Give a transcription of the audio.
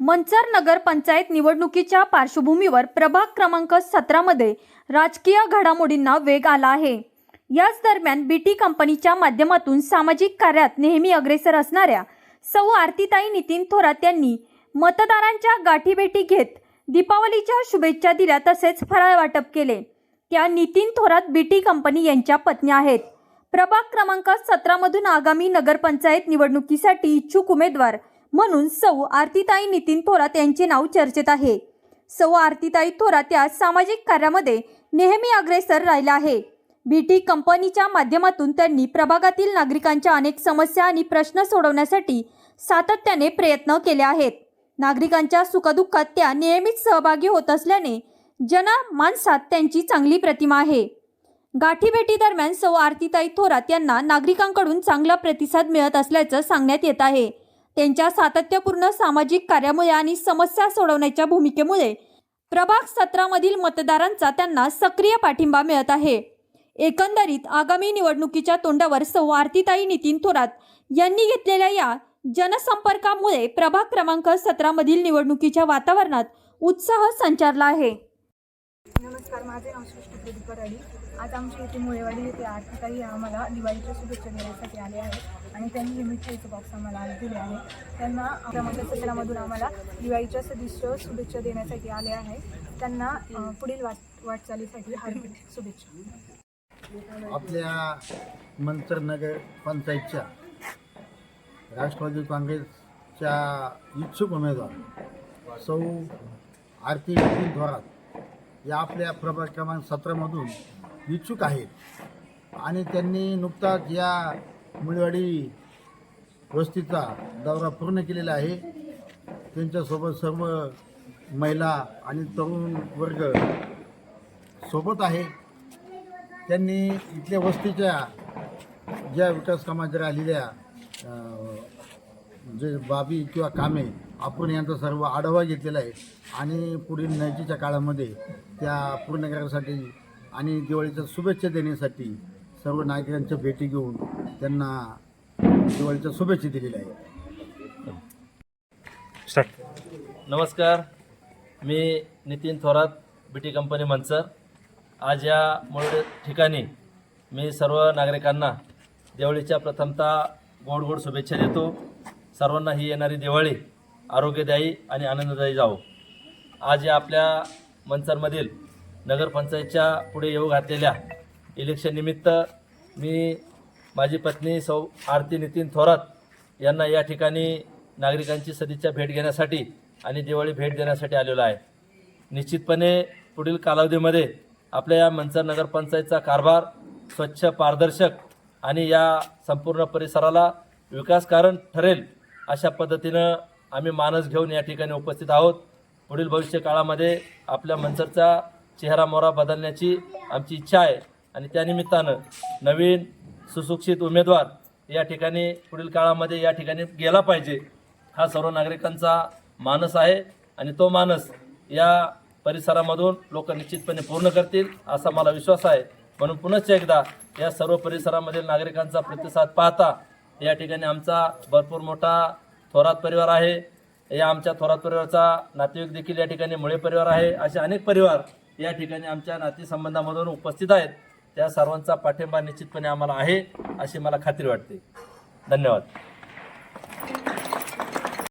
मंचर नगर पंचायत निवडणुकीच्या पार्श्वभूमीवर प्रभाग क्रमांक सतरामध्ये राजकीय घडामोडींना वेग आला आहे. याच दरम्यान बीटी कंपनीच्या माध्यमातून सामाजिक कार्यात नेहमी अग्रेसर असणाऱ्या सौ आरतीताई नितीन थोरात यांनी मतदारांच्या गाठीभेटी घेत दीपावलीच्या शुभेच्छा दिल्या तसेच फराळ वाटप केले. त्या नितीन थोरात बीटी कंपनी यांच्या पत्नी आहेत. प्रभाग क्रमांक सतरामधून आगामी नगरपंचायत निवडणुकीसाठी इच्छुक उमेदवार म्हणून सौ आरतीताई नितीन थोरात यांचे नाव चर्चेत आहे. सौ आरतीताई थोरात या सामाजिक कार्यामध्ये नेहमी अग्रेसर राहिला आहे. बीटी कंपनीच्या माध्यमातून त्यांनी प्रभागातील नागरिकांच्या अनेक समस्या आणि प्रश्न सोडवण्यासाठी सातत्याने प्रयत्न केले आहेत. नागरिकांच्या सुखदुःखात त्या नेहमीच सहभागी होत असल्याने जनमानसात त्यांची चांगली प्रतिमा आहे. गाठीभेटी दरम्यान सौ आरतीताई थोरात यांना नागरिकांकडून चांगला प्रतिसाद मिळत असल्याचं सांगण्यात येत आहे. त्यांच्या सातत्यपूर्ण सामाजिक कार्यामुळे आणि समस्या सोडवण्याच्या भूमिकेमुळे प्रभाग सत्रामधील मतदारांचा त्यांना सक्रिय पाठिंबा मिळत आहे. एकंदरीत आगामी निवडणुकीच्या तोंडावर सौ नितीन थोरात यांनी घेतलेल्या या जनसंपर्कामुळे प्रभाग क्रमांक सतरामधील निवडणुकीच्या वातावरणात उत्साह संचारला आहे. नमस्कार माझे नाव सृष्टी प्रदीप आज आमच्या इथे मुळेवाडी येथे आरतीताई आम्हाला दिवाळीच्या शुभेच्छा देण्यासाठी आले आहेत आणि त्यांनी हे मिठाईचं बॉक्स आम्हाला आज दिले आहे. त्यांना क्रमांक सत्रामधून आम्हाला दिवाळीच्या सदिश्य शुभेच्छा देण्यासाठी आले आहे. त्यांना पुढील वाट वाटचालीसाठी हार्दिक शुभेच्छा. आपल्या मंत्रनगर पंचायतच्या राष्ट्रवादी काँग्रेसच्या इच्छुक उमेदवार सौ आरती थोरात या आपल्या प्रभाग क्रमांक सतरामधून इच्छुक आहेत. आणि त्यांनी नुकताच या मुळवाडी वस्तीचा दौरा पूर्ण केलेला आहे. त्यांच्यासोबत सर्व महिला आणि तरुण वर्ग सोबत आहे. त्यांनी इथल्या वस्तीच्या ज्या विकास कामाच्या आलेल्या जे बाबी किंवा कामे आपण यांचा सर्व आढावा घेतलेला आहे. आणि पुढील नैतीच्या काळामध्ये त्या पूर्ण करण्यासाठी आणि दिवाळीच्या शुभेच्छा देण्यासाठी सर्व नागरिकांच्या भेटी घेऊन त्यांना दिवाळीच्या शुभेच्छा दिलेल्या आहेत. नमस्कार. मी Nitin Thorat B T company Manchar. आज या मूळ ठिकाणी मी सर्व नागरिकांना दिवाळीच्या प्रथमतः गोड गोड शुभेच्छा देतो. सर्वांना ही येणारी दिवाळी आरोग्यदायी आणि आनंददायी जावो. आज या आपल्या मंचरमधील नगरपंचायतच्या पुढे येऊ घातलेल्या इलेक्शननिमित्त मी माझी पत्नी सौ आरती नितीन थोरात यांना या ठिकाणी नागरिकांची सदिच्छा भेट घेण्यासाठी आणि दिवाळी भेट देण्यासाठी आलेलो आहे. निश्चितपणे पुढील कालावधीमध्ये आपल्या या मंचर नगरपंचायतचा कारभार स्वच्छ पारदर्शक आणि या संपूर्ण परिसराला विकासकारण ठरेल अशा पद्धतीनं आम्ही मानस घेऊन या ठिकाणी उपस्थित आहोत. पुढील भविष्य काळामध्ये आपल्या मंचरचा चेहरा मोहरा बदलण्याची आमची इच्छा आहे. आणि त्यानिमित्तानं नवीन सुशिक्षित उमेदवार या ठिकाणी पुढील काळामध्ये या ठिकाणी गेला पाहिजे हा सर्व नागरिकांचा मानस आहे. आणि तो मानस या परिसरामधून लोक निश्चितपणे पूर्ण करतील असा मला विश्वास आहे. म्हणून पुनश्च एकदा या सर्व परिसरामधील नागरिकांचा प्रतिसाद पाहता या ठिकाणी आमचा भरपूर मोठा थोरात परिवार आहे. या आमच्या थोरात परिवाराचा नातेवाईक देखील या ठिकाणी मुळे परिवार आहे. असे अनेक परिवार या ठिकाणी आमच्या नातेसंबंधामधून उपस्थित आहेत. त्या सर्वांचा पाठिंबा निश्चितपणे आम्हाला आहे अशी मला खात्री वाटते. धन्यवाद.